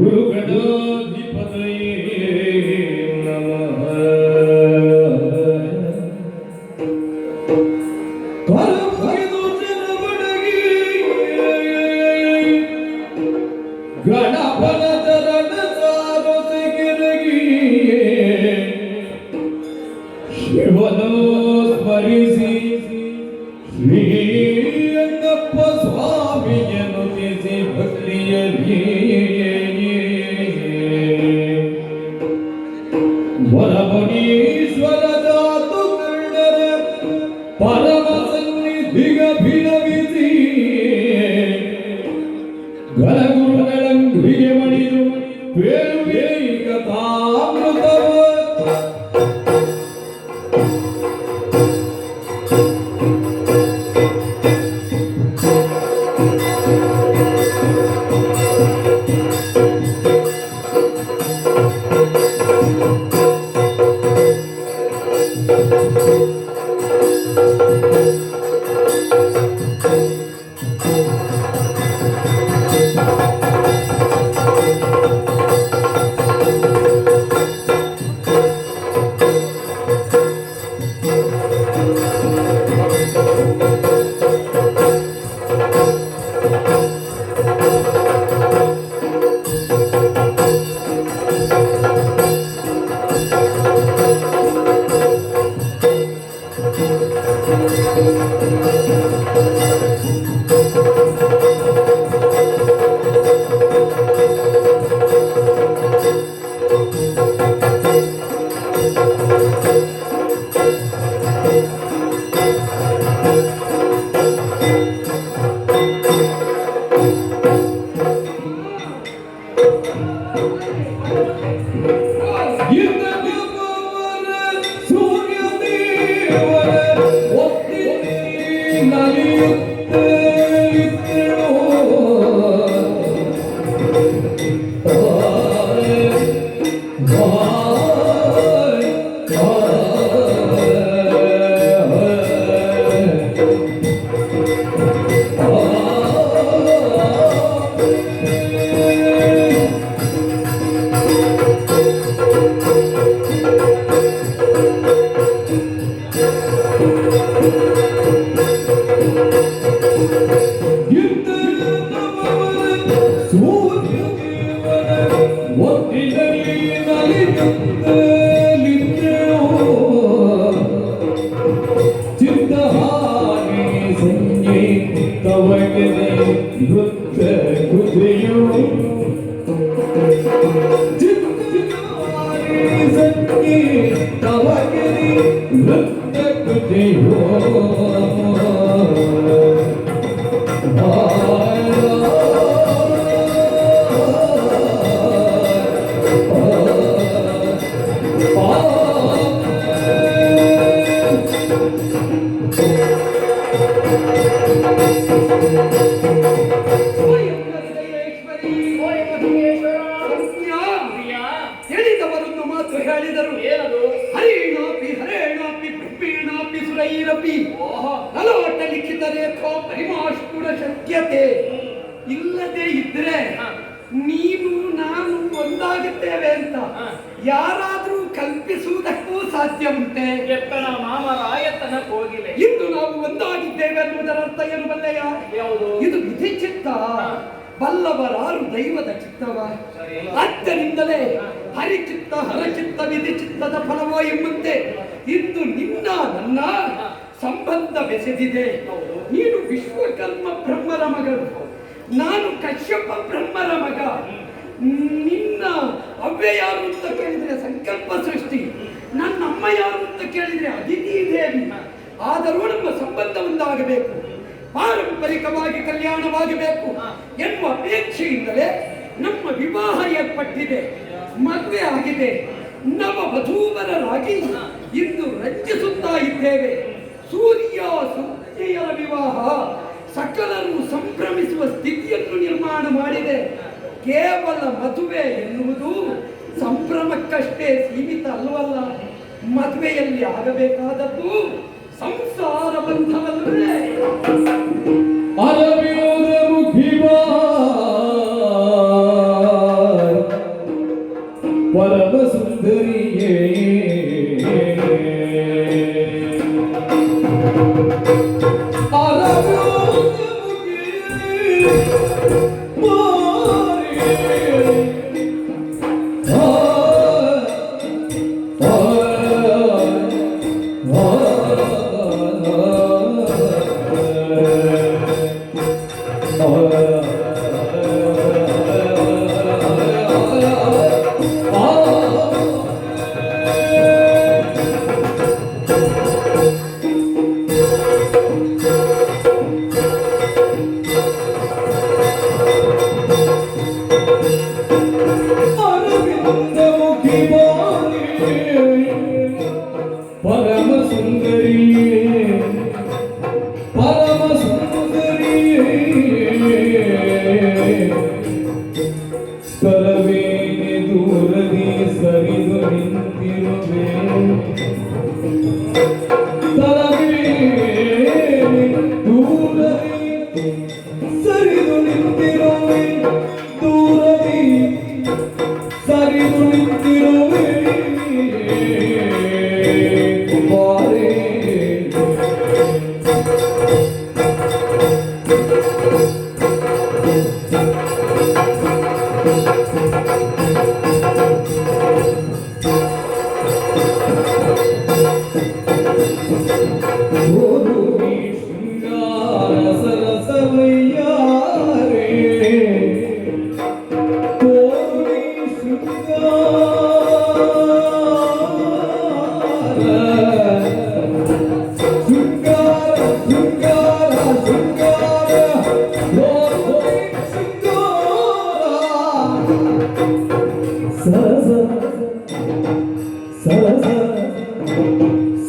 గురుగణా ಹೇಳಿದರು ಏನದು? ಹರಿಣಾಪಿ ಹರೇಣಾಪಿ ಪುಷ್ಪೇಣಾಪಿ ಸುರೈರಪಿ. ಅಲೋಟ ಲಿಖಿತ ರೇಖೋ ಪರಿಮಾಷ್ಟುರ ಶಕ್ಯತೆ. ಇಲ್ಲದೆ ಇದ್ರೆ ನೀವು ನೀನು ನಾನು ಒಂದಾಗುತ್ತೇವೆ ಅಂತ. ಯಾರಾದರೂ ಕಲ್ಪಿಸುವುದಕ್ಕೂ ಸಾಧ್ಯ ಉಂಟೆ ಎತ್ತನ ಮಾಮರ ಎತ್ತನ ಹೋಗಿಲ್ಲ ಇಂದು ನಾವು ಒಂದಾಗಿದ್ದೇವೆ ಅನ್ನುವುದರ ಅರ್ಥ ಏನು ಬಲ್ಲೆಯ? ಯಾವುದು? ಇದು ವಿಧಿ ಚಿತ್ತ. ಬಲ್ಲವರಾರು ದೈವದ ಚಿತ್ತವ. ಆದ್ದರಿಂದಲೇ ಹರಿಚಿತ್ತ, ಹರಚಿತ್ತ ವಿಧಿ ಚಿತ್ತದ ಫಲವೋ ಎಂಬಂತೆ ಇಂದು ನಿನ್ನ, ನನ್ನ ಸಂಬಂಧ ಬೆಸೆದಿದೆ. ನೀನು ವಿಶ್ವಕರ್ಮ ಬ್ರಹ್ಮರ ಮಗಳು ನಾನು ಕಶ್ಯಪ ಬ್ರಹ್ಮರ ಮಗ. ನಿನ್ನ ಅವ್ವೆ ಯಾರು ಅಂತ ಕೇಳಿದ್ರೆ ಸಂಕಲ್ಪ ಸೃಷ್ಟಿ. ನನ್ನ ಅಮ್ಮ ಯಾರು ಅಂತ ಕೇಳಿದ್ರೆ ಅದಿತಿ ದೇವಿ. ಆದರೂ ನಮ್ಮ ಸಂಬಂಧ ಒಂದಾಗಬೇಕು. ಪಾರಂಪರಿಕವಾಗಿ ಕಲ್ಯಾಣವಾಗಬೇಕು. ಎನ್ನುವ ಅಪೇಕ್ಷೆಯಿಂದಲೇ ನಮ್ಮ ವಿವಾಹ ಏರ್ಪಟ್ಟಿದೆ. ಮದುವೆ ಆಗಿದೆ. ನಮ್ಮ ವಧೂವರರಾಗಿ ಇಂದು ರಂಜಿಸುತ್ತಾ ಇದ್ದೇವೆ. ಸೂರ್ಯ ಸೂರ್ಯರ ವಿವಾಹ ಸಕಲನ್ನು ಸಂಭ್ರಮಿಸುವ ಸ್ಥಿತಿಯನ್ನು ನಿರ್ಮಾಣ ಮಾಡಿದೆ. ಕೇವಲ ಮದುವೆ ಎನ್ನುವುದು ಸಂಭ್ರಮಕ್ಕಷ್ಟೇ ಸೀಮಿತ ಅಲ್ಲವಲ್ಲ. ಮದುವೆಯಲ್ಲಿ ಆಗಬೇಕಾದದ್ದು ಸಂಸಾರ ಬಂಧವಲ್ಲವೇ?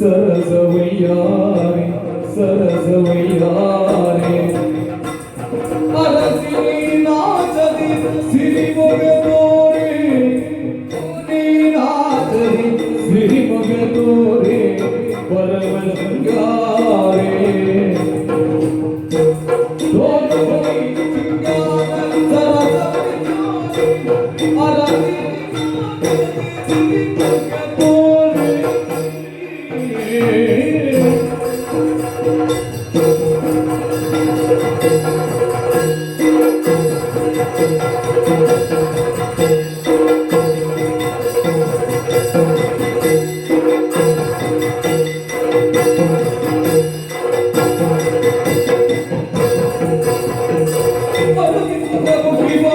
சரசவையாரே சரசவையாரே அரசினி நாச்சதி சிறிமுகமே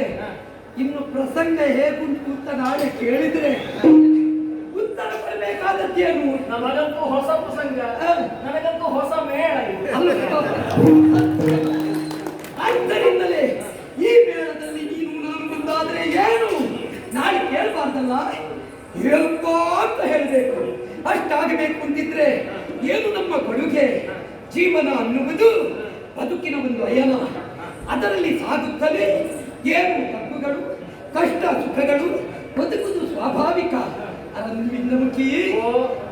ಮಾಡಿದ್ದೇವೆ ಇನ್ನು ಪ್ರಸಂಗ ಹೇಗುಂಟು ಅಂತ ನಾಳೆ ಕೇಳಿದ್ರೆ ಉತ್ತರ ಬರಬೇಕಾದದ್ದೇನು ನಮಗಂತೂ ಹೊಸ ಪ್ರಸಂಗ. ನನಗಂತೂ ಹೊಸ ಮೇಳ? ಆದ್ದರಿಂದಲೇ ಈ ಮೇಳದಲ್ಲಿ ನೀನು ನಾನು ಮುಂದಾದ್ರೆ ಏನು? ನಾಳೆ ಕೇಳಬಾರ್ದಲ್ಲ? ಹೇಳ್ಕೋ ಅಂತ ಹೇಳಬೇಕು. ಅಷ್ಟಾಗಬೇಕು ಅಂತಿದ್ರೆ ಏನು ನಮ್ಮ ಕೊಡುಗೆ? ಜೀವನ ಅನ್ನುವುದು ಬದುಕಿನ ಒಂದು ಅಯನ. ಅದರಲ್ಲಿ ಸಾಗುತ್ತಲೇ ಏನು ತಪ್ಪುಗಳು ಕಷ್ಟ ಸುಖಗಳು ಬದುಕುವುದು ಸ್ವಾಭಾವಿಕ. ಅದನ್ನು ಮುಖಿ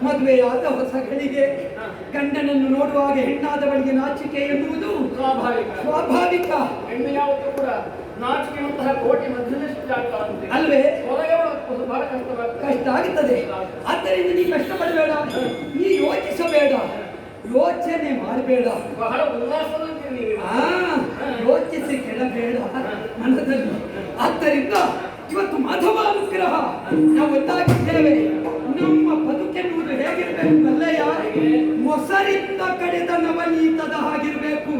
ಮದುವೆಯಾದ ಹೊಸಗಳಿಗೆ ಗಂಡನನ್ನು ನೋಡುವಾಗ ಹೆಣ್ಣಾದವಳಿಗೆ ನಾಚಿಕೆ ಎನ್ನುವುದು ಸ್ವಾಭಾವಿಕ. ಸ್ವಾಭಾವಿಕ. ಹೆಣ್ಣು ಯಾವತ್ತೂ ಕೂಡ ನಾಚಿಕೆಯಂತಹ ಕೋಟಿ ಜಾಗಗಳಂತೆ ಅಲ್ವೇ? ಬಹಳ ಕಷ್ಟ ಆಗುತ್ತದೆ ಆದ್ದರಿಂದ ನೀ ಕಷ್ಟಪಡಬೇಡ ನೀ ಯೋಚಿಸಬೇಡ. ಯೋಚನೆ ಮಾಡಬೇಡ. ಬಹಳ ಆ ಯೋಚಿಸಿ ಕೆಡಬೇಡ ಮನದಲ್ಲಿ ಆದ್ದರಿಂದ ಇವತ್ತು ಮಾಧವ ಅನುಗ್ರಹ ನಾವು ಒದ್ದಾಗಿದ್ದೇವೆ ನಮ್ಮ ಬದುಕೆನ್ನುವುದು ಹೇಗಿರಬೇಕು ಅಲ್ಲಯ್ಯ? ಮೊಸರಿಂದ ಕಡಿದ ನವನೀತದ ಆಗಿರಬೇಕು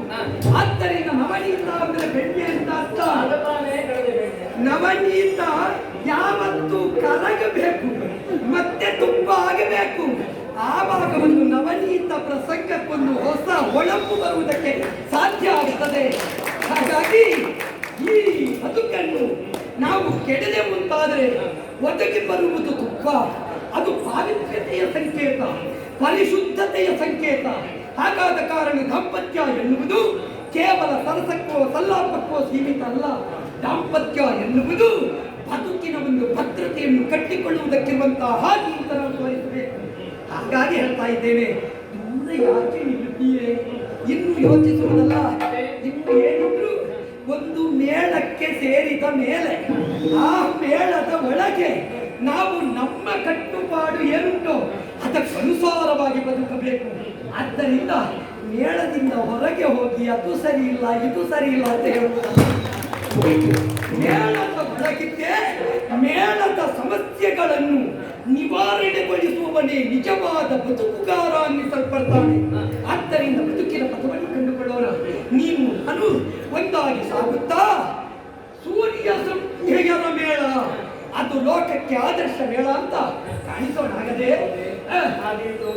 ಆದ್ದರಿಂದ ನವನೀತ ಅಂದ್ರೆ ಬೆಣ್ಣೆ ಅಂತ ಅರ್ಥ. ನವನೀತ ಯಾವತ್ತು ಕರಗಬೇಕು ಮತ್ತೆ ತುಂಬ ಆಗಬೇಕು. ಆವಾಗ ಒಂದು ನವನೀತ ಪ್ರಸಂಗಕ್ಕೊಂದು ಹೊಸ ಹೊಳಪು ಬರುವುದಕ್ಕೆ ಸಾಧ್ಯ ಆಗುತ್ತದೆ ಹಾಗಾಗಿ ಈ ಬದುಕನ್ನು ನಾವು ಕೆಡದೆ ಮುಂತಾದರೆ ಒದಗಿ ಬರುವುದು ದುಃಖ. ಅದು ಪಾವಿತ್ರ್ಯತೆಯ ಸಂಕೇತ, ಪರಿಶುದ್ಧತೆಯ ಸಂಕೇತ. ಹಾಗಾದ ಕಾರಣ ದಾಂಪತ್ಯ ಎನ್ನುವುದು ಕೇವಲ ಸರಸಕ್ಕೋ ಸಲ್ಲಾಪಕ್ಕೋ ಸೀಮಿತ ಅಲ್ಲ. ದಾಂಪತ್ಯ ಎನ್ನುವುದು ಬದುಕಿನ ಒಂದು ಭದ್ರತೆಯನ್ನು ಕಟ್ಟಿಕೊಳ್ಳುವುದಕ್ಕಿರುವಂತಹ ಹಾಗೆ ತೋರಿಸಬೇಕು. ಹಾಗಾಗಿ ಹೇಳ್ತಾ ಇದ್ದೇನೆ, ದೂರ ಯಾಕೆ ಇನ್ನು ಯೋಚಿಸುವುದಲ್ಲ. ಇನ್ನು ಒಂದು ಮೇಳಕ್ಕೆ ಸೇರಿದ ಮೇಲೆ ಆ ಮೇಳದ ಒಳಗೆ ನಾವು ನಮ್ಮ ಕಟ್ಟುಪಾಡು ಏನುಂಟೋ ಅದಕ್ಕನುಸಾರವಾಗಿ ಬದುಕಬೇಕು. ಆದ್ದರಿಂದ ಮೇಳದಿಂದ ಹೊರಗೆ ಹೋಗಿ ಅದು ಸರಿ ಇಲ್ಲ, ಇದು ಸರಿ ಇಲ್ಲ ಅಂತ ಹೇಳುವುದಲ್ಲ ಮೇಳದ ಒಳಗಿದ್ದೆ ಮೇಳದ ಸಮಸ್ಯೆಗಳನ್ನು ನಿವಾರಣೆಗೊಳಿಸುವವನೇ ನಿಜವಾದ ಬದುಕುಗಾರ ಅನ್ನಿಸಲ್ಪಡ್ತಾನೆ. ಆದ್ದರಿಂದ ಬದುಕಿನ ಪದವನ್ನು ಕಂಡುಕೊಳ್ಳೋಣ. ನೀವು ಅನು ಒಂದಾಗಿ ಸಾಗುತ್ತಾ? ಸೂರ್ಯ ಸಂಧ್ಯೆಯರ ಮೇಳ. ಅದು ಲೋಕಕ್ಕೆ ಆದರ್ಶ ಮೇಳ ಅಂತ ಕಾಣಿಸೋಣ ಹಾಗದೆ ಹಾಗಿತ್ತು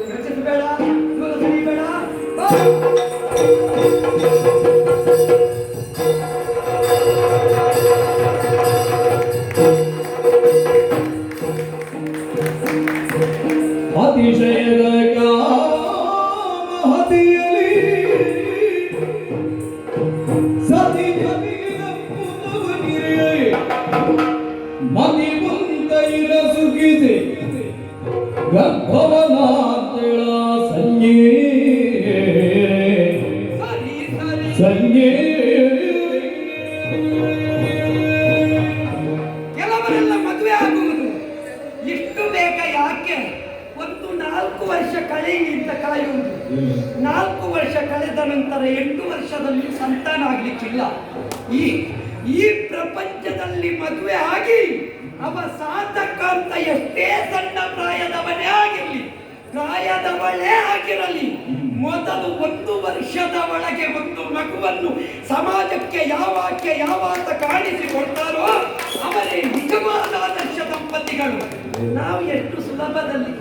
ಅವ ಎಷ್ಟೇ ಸಣ್ಣ ಪ್ರಾಯದವನೇ ಆಗಿರಲಿ ಪ್ರಾಯದವಳೇ ಆಗಿರಲಿ ಮೊದಲು ಒಂದು ವರ್ಷದ ಒಳಗೆ ಒಂದು ಮಗುವನ್ನು ಸಮಾಜಕ್ಕೆ ಯಾವಾಕ್ಕೆ ಯಾವಾತ ಕಾಣಿಸಿಕೊಡ್ತಾರೋ ಅವರೇ ನಿಜವಾದ ಆದರ್ಶ ದಂಪತಿಗಳು ನಾವು ಎಷ್ಟು ಸುಲಭದಲ್ಲಿ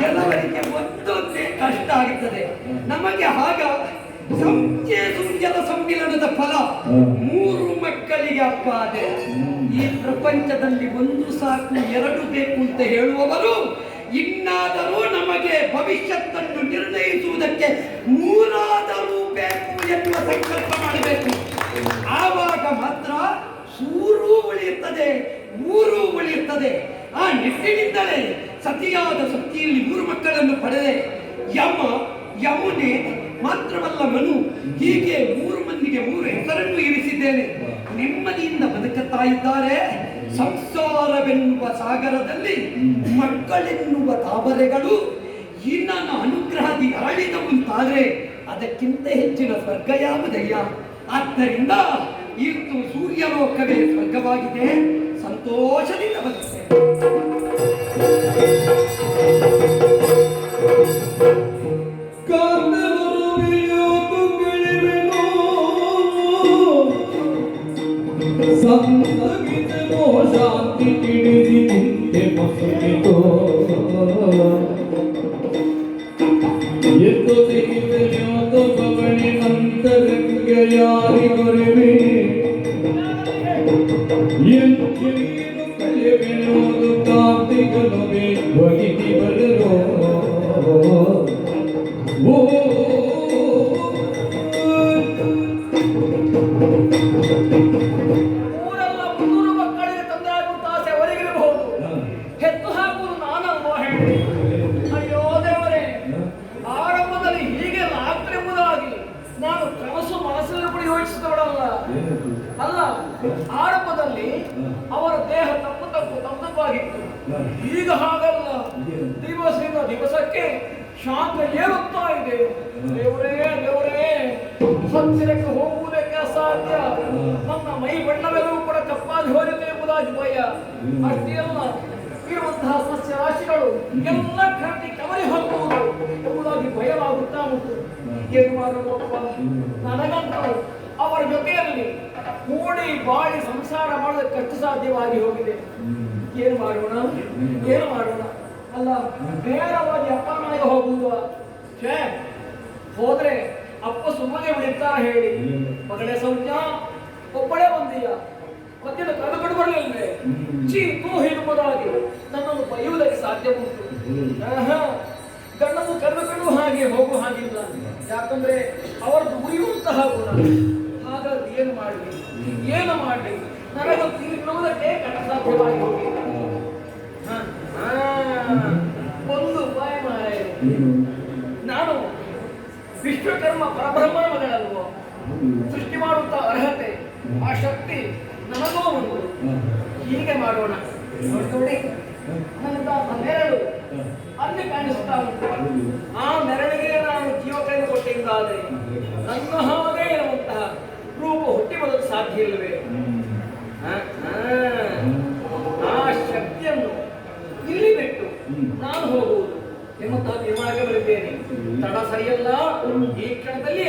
ಕೆಲವರಿಗೆ ಒಂದೊಂದೇ ಕಷ್ಟ ಆಗುತ್ತದೆ ನಮಗೆ ಆಗ ಸಂಜೆ ಸೂರ್ಯದ ಸಮ್ಮಿಲನದ ಫಲ ಮೂರು ಮಕ್ಕಳಿಗೆ ಅಪ್ಪ ಅದೇ ಈ ಪ್ರಪಂಚದಲ್ಲಿ ಒಂದು ಸಾಕು ಎರಡು ಬೇಕು ಅಂತ ಹೇಳುವವರು ಇನ್ನಾದರೂ ನಮಗೆ ಭವಿಷ್ಯತ್ತನ್ನು ನಿರ್ಣಯಿಸುವುದಕ್ಕೆ ಮೂರಾದರೂ ಬೇಕು ಎನ್ನುವ ಸಂಕಲ್ಪ ಮಾಡಬೇಕು. ಆವಾಗ ಮಾತ್ರ ಸೂರು ಉಳಿಯುತ್ತದೆ ಮೂರು ಉಳಿಯುತ್ತದೆ. ಆ ನಿಟ್ಟಿನಿಂದಲೇ ಸತಿಯಾದ ಸತಿಯಲ್ಲಿ ಮೂರು ಮಕ್ಕಳನ್ನು ಪಡೆದೆ. ಯಮ, ಯಮುನೆ ಮಾತ್ರವಲ್ಲ ಮನು. ಹೀಗೆ ಮೂರು ಮಂದಿಗೆ ಮೂರು ಹೆಸರನ್ನು ಇರಿಸಿದ್ದೇನೆ. ನೆಮ್ಮದಿಯಿಂದ ಬದುಕುತ್ತಾ ಇದ್ದಾರೆ. ಸಂಸಾರವೆನ್ನುವ ಸಾಗರದಲ್ಲಿ ಮಕ್ಕಳೆನ್ನುವ ತಾವರೆಗಳು ಈ ನನ್ನ ಅನುಗ್ರಹದಿ ಅರಳಿದ ಮುಂತಾದ್ರೆ ಅದಕ್ಕಿಂತ ಹೆಚ್ಚಿನ ಸ್ವರ್ಗ ಯಾವುದಯ್ಯ? ಆದ್ದರಿಂದ ಇವತ್ತು ಸೂರ್ಯಲೋಕವೇ ಸ್ವರ್ಗವಾಗಿದೆ. ಸಂತೋಷದಿಂದ ಬದುಕುತ್ತೇನೆ శాంతి తిడిది నిందె ముసితో ఎత్తు తిగిదు ಶಾಂತ ಏರುತ್ತಾ ಇದೆ. ದೇವರೇ ದೇವರೇ ಹತ್ತಿರಕ್ಕೆ ಹೋಗುವುದಕ್ಕೆ ಅಸಾಧ್ಯ. ನನ್ನ ಮೈ ಬಣ್ಣವೆಲ್ಲವೂ ಕೂಡ ಕಪ್ಪಾಗಿ ಹೋಗಿದೆ ಎಂಬುದಾಗಿ ಭಯ. ಅಷ್ಟೇ ಅಲ್ಲ, ಇರುವಂತಹ ಸಸ್ಯ ರಾಶಿಗಳು ಎಲ್ಲ ಕರಟಿ ಕವರಿ ಹೋಗುವುದು ಎಂಬುದಾಗಿ ಭಯವಾಗುತ್ತಾ ಉಂಟು. ಏನು ಮಾಡಬೇಕಪ್ಪ ನನಗಂತೂ ಅವರ ಜೊತೆಯಲ್ಲಿ ಕೂಡಿ ಬಾಳಿ ಸಂಸಾರ ಮಾಡೋದಕ್ಕೆ ಕಷ್ಟ ಸಾಧ್ಯವಾಗಿ ಹೋಗಿದೆ. ಏನು ಮಾಡೋಣ? ಏನು ಮಾಡೋಣ? ಅಲ್ಲ ನೇರವಾಗಿ ಅಪ್ಪ ಮನೆಗೆ ಹೋಗುವುದು ಛೇ ಹೋದ್ರೆ ಅಪ್ಪ ಸುಮ್ಮನೆ ಬಿಡುತ್ತಾ ಹೇಳಿ. ಮಗಳೇ ಸೌಖ್ಯ ಒಬ್ಬಳೇ ಬಂದೀಯ ಮಧ್ಯಾಹ್ನ ಕರೆದುಕೊಂಡು ಬರಲಿಲ್ಲವೇ ಚೀ ತೂ ಎಂಬುದಾಗಿ ನನ್ನನ್ನು ಬೈಯುವುದಕ್ಕೆ ಸಾಧ್ಯ ಉಂಟು. ಗಂಡನ್ನು ಕರೆದುಕೊಂಡು ಹಾಗೆ ಹೋಗು ಹಾಗಿಲ್ಲ. ಯಾಕಂದ್ರೆ ಅವರದ್ದು ಉರಿಯುವಂತಹ ಗುಣ. ಹಾಗಾಗಿ ಏನು ಮಾಡಲಿ? ಏನು ಮಾಡಲಿ? ನನಗೆ ತಿನ್ನುವುದಕ್ಕೆ ಕಷ್ಟ ಸಾಧ್ಯವಾಗಿ ಹೋಗಿ ಒಂದು ಉಪಾಯ ಮಾರಾಯ ನಾನು ವಿಶ್ವಕರ್ಮ ಪರಬ್ರಹ್ಮ ಮಗಳಲ್ವೋ ಸೃಷ್ಟಿ ಮಾಡುತ್ತ ಅರ್ಹತೆ ಆ ಶಕ್ತಿ ನನಗೂ ಉಂಟು. ಹೀಗೆ ಮಾಡೋಣ. ನೋಡಿ ಆ ನೆರಳು ಅಲ್ಲಿ ಕಾಣಿಸ್ತಾ ಉಂಟು. ಆ ನೆರಳಿಗೆ ನಾನು ಜೀವ ಕಳೆದುಕೊಟ್ಟಿದ್ದಾದರೆ ನನ್ನ ಹಾಗೆ ಇರುವಂತಹ ರೂಪ ಹುಟ್ಟಿ ಬರಲು ಸಾಧ್ಯ ಇಲ್ಲವೇ? ತಡ ಸರಿಯಲ್ಲ. ಈ ಕ್ಷಣದಲ್ಲಿ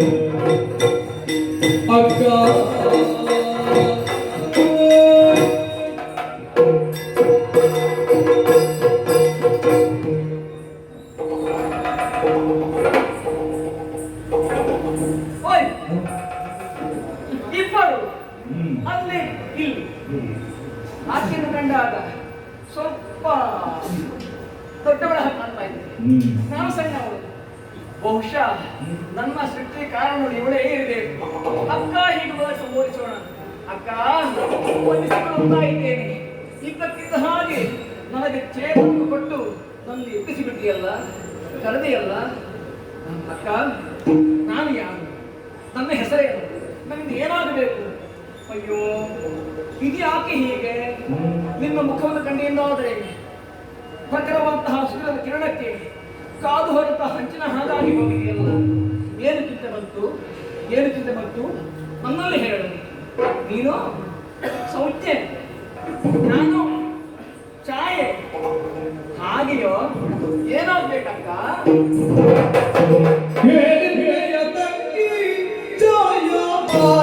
ನನ್ನ ಹೆಸರೇನು ನನಗೆ ಏನಾಗಬೇಕು? ಅಯ್ಯೋ, ಇದು ಯಾಕೆ ಹೀಗೆ? ನಿನ್ನ ಮುಖವನ್ನು ಕಂಡಿಯಿಂದಾದರೆ ಪ್ರಖರವಂತಹ ಸೂರ್ಯನ ಕಿರಣಕ್ಕೆ ಕಾದು ಹೊರತ ಹಂಚಿನ ಹಾಗಾಗಿ ಹೋಗಿದೆಯಲ್ಲ. ಏನು ಚಿಂತೆ ಬಂತು? ಏನು ಚಿಂತೆ ಬಂತು? ನನ್ನಲ್ಲಿ ಹೇಳು. ನೀನು ಸೌಖ್ಯ, ನಾನು ಛಾಯೆ. ಹಾಗೆಯೋ ಏನಾಗ್ಬೇಕಕ್ಕ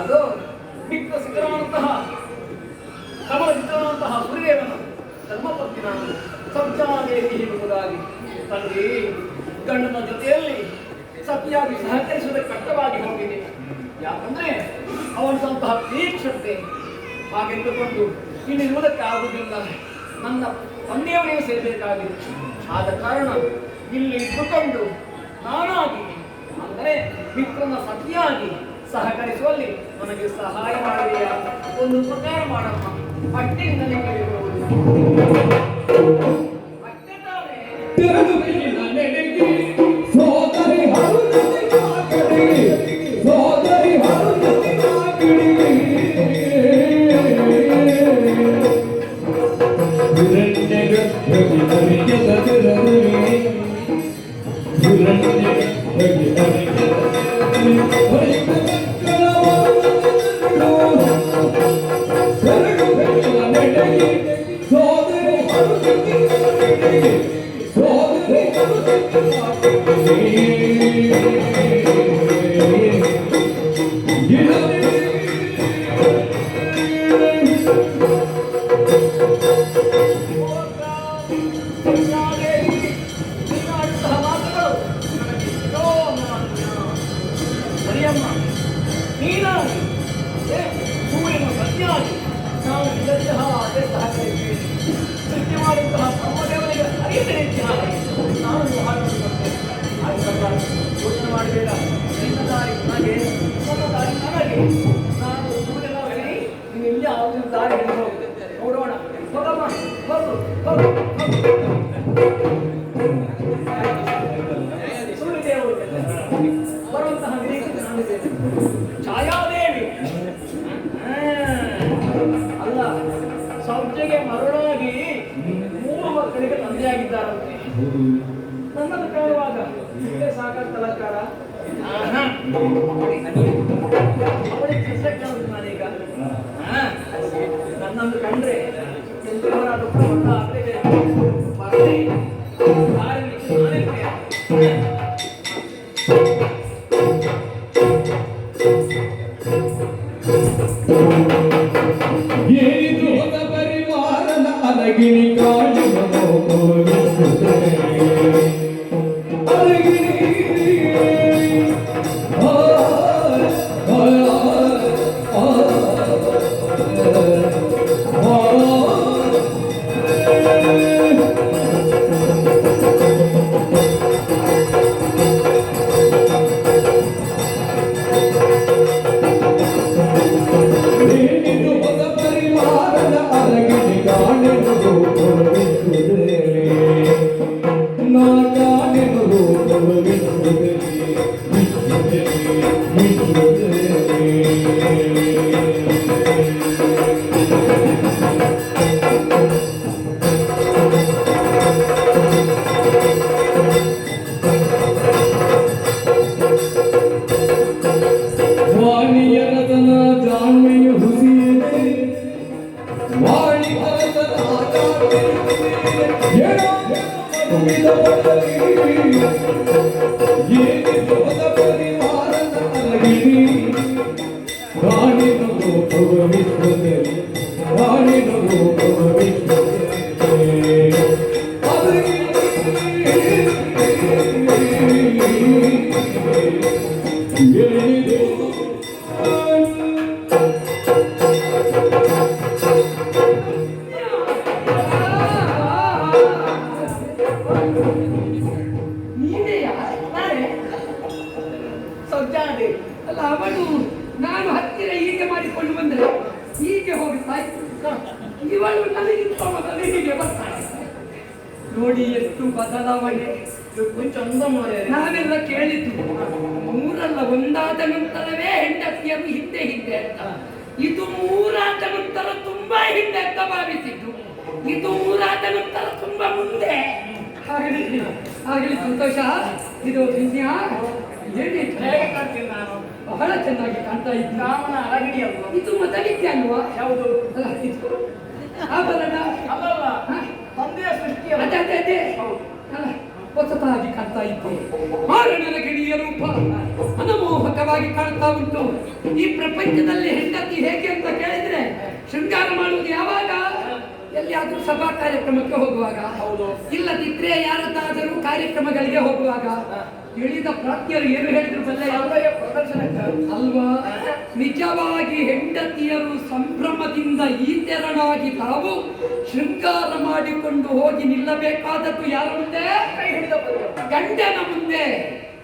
ಅದು ಮಿಕ್ಕ ಸಿದ್ಧರಾದಂತಹ ಕಮಲ ಸಿದ್ಧರಾದಂತಹ ಸೂರ್ಯದೇವನ ಧರ್ಮಪತ್ನಿ ನಾನು ಸತ್ಯಾದೇವಿ ಎಂಬುದಾಗಿ ತಂದೆ ಗಂಡನ ಜೊತೆಯಲ್ಲಿ ಸತ್ಯಾಗಿ ಸಹಕರಿಸುವುದಕ್ಕೆ ಕಷ್ಟವಾಗಿ ಹೋಗಿದೆ. ಯಾಕಂದ್ರೆ ಅವನಂತಹ ಪ್ರೀಕ್ಷತೆ ಹಾಗೆಂದುಕೊಂಡು ಆಗುವುದಿಲ್ಲ. ನನ್ನ ತಂದೆಯವನೇ ಸೇರಬೇಕಾಗಿದೆ. ಆದ ಕಾರಣ ಇಲ್ಲಿ ಇಟ್ಟುಕೊಂಡು ನಾನಾಗಿ, ಅಂದರೆ ಮಿತ್ರನ ಸತಿಯಾಗಿ ಸಹಕರಿಸುವಲ್ಲಿ ನನಗೆ ಸಹಾಯ ಮಾಡಿದೆಯ? ಒಂದು ಉಪಕಾರ ಮಾಡಪ್ಪ ಅಟ್ಟೆಯಿಂದಲೇ ಕೇಳಿಕೊಳ್ಳುವುದು ಅಟ್ಟೆ ತಾನೇ ಮಾಡಬೇಡ. ನಿನ್ನ ದಾರಿ ನನಗೆ ನನ್ನ ದಾರಿ ನನಗೆ ನಾನು ಸುಮ್ಮನೆ ಹೇಳಿ ನೀವು ಇಲ್ಲೇ ಆಗುವ ದಾರಿ ನೋಡೋಣ. ಬರು i Nagini Kaljuma Kaljuma Kaljuma ಇಲ್ಲಿಗೆ ಬರ್ತಾರೆ ನೋಡಿ ಎಷ್ಟು ಬದಲಾವಣೆ. ಚಂದ ನಾವೆಲ್ಲ ಕೇಳಿದ್ದು ಮೂರಲ್ಲ ಒಂದಾದ ನಂತರವೇ ಹೆಂಡತಿಯನ್ನು ಹಿಂದೆ ಹಿಂದೆ ಅಂತ. ಇದು ಮೂರಾದ ನಂತರ ತುಂಬಾ ಹಿಂದೆ ಅಂತ ಭಾವಿಸಿದ್ದು. ಇದು ಮೂರಾದ ನಂತರ ತುಂಬಾ ಮುಂದೆ. ಆಗಲಿ ಸಂತೋಷ. ಇದು ವಿನ್ಯಾ. ನಾನು ಬಹಳ ಚೆನ್ನಾಗಿ ಕಾಣ್ತಾ ಇದ್ದ ಇದು ಮೊದಲಿದ್ದೆ ಅಲ್ವಾ? ಯಾವುದು? ಹೊಸತಾಗಿ ಕಾಣ್ತಾ ಇತ್ತು ಮಾರಣನ ಗಿಣಿಯ ರೂಪ ಅನಮೋಹಕವಾಗಿ ಕಾಣ್ತಾ ಉಂಟು. ಈ ಪ್ರಪಂಚದಲ್ಲಿ ಹೆಂಡತಿ ಹೇಗೆ ಅಂತ ಕೇಳಿದ್ರೆ ಶೃಂಗಾರ ಮಾಡುವುದು ಯಾವಾಗ? ಎಲ್ಲಿಯಾದ್ರೂ ಸಭಾ ಕಾರ್ಯಕ್ರಮಕ್ಕೆ ಹೋಗುವಾಗ. ಹೌದು. ಇಲ್ಲದಿದ್ರೆ ಯಾರದ್ದಾದರೂ ಕಾರ್ಯಕ್ರಮಗಳಿಗೆ ಹೋಗುವಾಗ. ತಿಳಿದ ಪ್ರಾತ್ಯರು ಏನು ಹೇಳಿದ್ರು ಅಲ್ವಾ? ನಿಜವಾಗಿ ಹೆಂಡತಿಯರು ಸಂಭ್ರಮದಿಂದ ಈ ತೆರನಾಗಿ ತಾವು ಶೃಂಗಾರ ಮಾಡಿಕೊಂಡು ಹೋಗಿ ನಿಲ್ಲಬೇಕಾದದ್ದು ಯಾರ ಮುಂದೆ? ಗಂಡನ ಮುಂದೆ.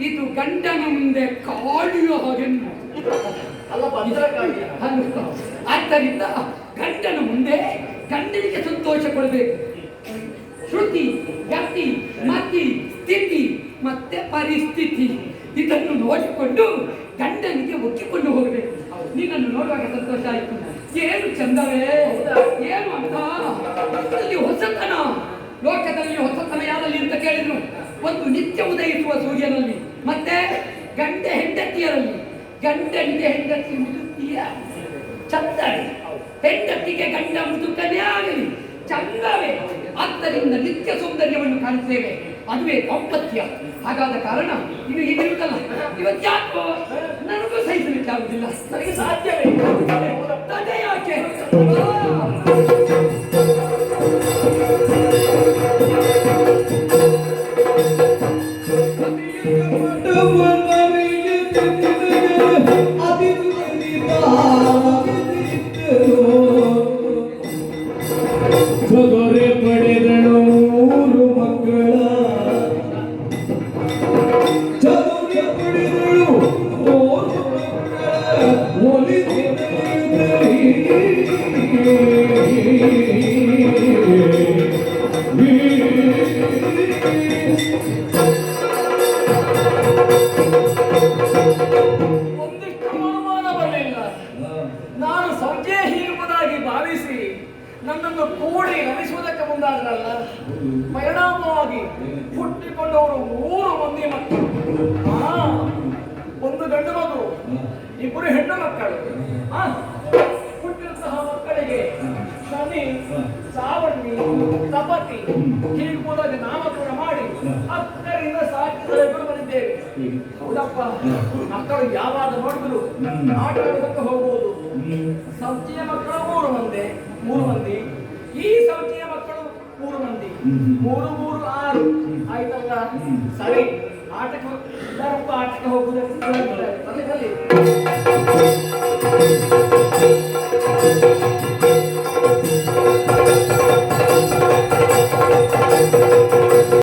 ಇದು ಗಂಡನ ಮುಂದೆ ಕಾಡಿಯ ಹಾಗೆ? ಆದ್ದರಿಂದ ಗಂಡನ ಮುಂದೆ ಗಂಡನಿಗೆ ಸಂತೋಷ ಕೊಡಬೇಕು. ಶ್ರುತಿ ಗತಿ ಮತಿ ಸ್ಥಿತಿ ಮತ್ತೆ ಪರಿಸ್ಥಿತಿ. ಇದನ್ನು ನೋಡಿಕೊಂಡು ಗಂಡನಿಗೆ ಒಕ್ಕಿಕೊಂಡು ಹೋಗಬೇಕು. ನಿನ್ನನ್ನು ನೋಡುವಾಗ ಸಂತೋಷ ಆಯ್ತು. ಏನು ಚಂದವೇ? ಏನು ಅಂತ? ಅಲ್ಲಿ ಹೊಸತನ? ಲೋಕದಲ್ಲಿ ಹೊಸತನ ಯಾರಲ್ಲಿ ಅಂತ ಕೇಳಿದ್ರು. ಒಂದು ನಿತ್ಯ ಉದಯಿಸುವ ಸೂರ್ಯನಲ್ಲಿ ಮತ್ತೆ ಗಂಡ ಹೆಂಡತಿಯರಲ್ಲಿ. ಗಂಡನಿಗೆ ಹೆಂಡತಿ ಮುದುಕಿಯ ಚಂದವೇ? ಹೆಂಡತಿಗೆ ಗಂಡ ಮುದುಕನೇ ಆಗಲಿ. ಚಂದವೇ? ಆದ್ದರಿಂದ ನಿತ್ಯ ಸೌಂದರ್ಯವನ್ನು ಕಾಣುತ್ತೇವೆ. ಅದುವೇ ಔಪತ್ಯ ಹಾಗಾದ ಕಾರಣ ಇದು ಏನಿರುತ್ತಲ್ಲ ಇವತ್ತು ನನಗೂ ಸಹಿಸಲಿಕ್ಕಾಗುವುದಿಲ್ಲ ನನಗೆ ಸಾಧ್ಯವೇ? ಯಾಕೆ? ನನ್ನನ್ನು ಕೂಡಿ ನಡೆಸುವುದಕ್ಕೆ ಮುಂದಾದ್ರಲ್ಲ ಪರಿಣಾಮವಾಗಿ ಹುಟ್ಟಿಕೊಂಡವರು ಮೂರು ಮಂದಿ ಮಕ್ಕಳು. ಆ, ಒಂದು ಗಂಡು ಮಗು ಇಬ್ಬರು ಹೆಣ್ಣು ಮಕ್ಕಳು. ಆ, ಹುಟ್ಟಿದಂತಹ ಮಕ್ಕಳಿಗೆ ಶನಿ ಸಾವಣ್ಣಿ ತಪತಿ ಹೀಗೆ ನಾಮಕರಣ ಮಾಡಿ ಹತ್ತರಿಂದ ಸಾಕಿ. ಇದ್ದೇವೆ ಹೌದಪ್ಪ ಮಕ್ಕಳು ಯಾವಾಗ ನೋಡಿದ್ರು ಆಟವಾಡೋದಕ್ಕೆ ಹೋಗುವುದು ಸೌತಿಯ ಮಕ್ಕಳು ಮೂರು ಮಂದಿ ಮೂರು ಮಂದಿ. ಈ ಸೌತಿಯ ಮಕ್ಕಳು ಮೂರು ಮಂದಿ. ಮೂರು ಮೂರು ಆರು. ಆಯ್ತಲ್ಲ? ಸರಿ. ಆಟಕ್ಕೆ ಎಲ್ಲರಪ್ಪ ಆಟಕ್ಕೆ ಹೋಗುವುದಕ್ಕೆ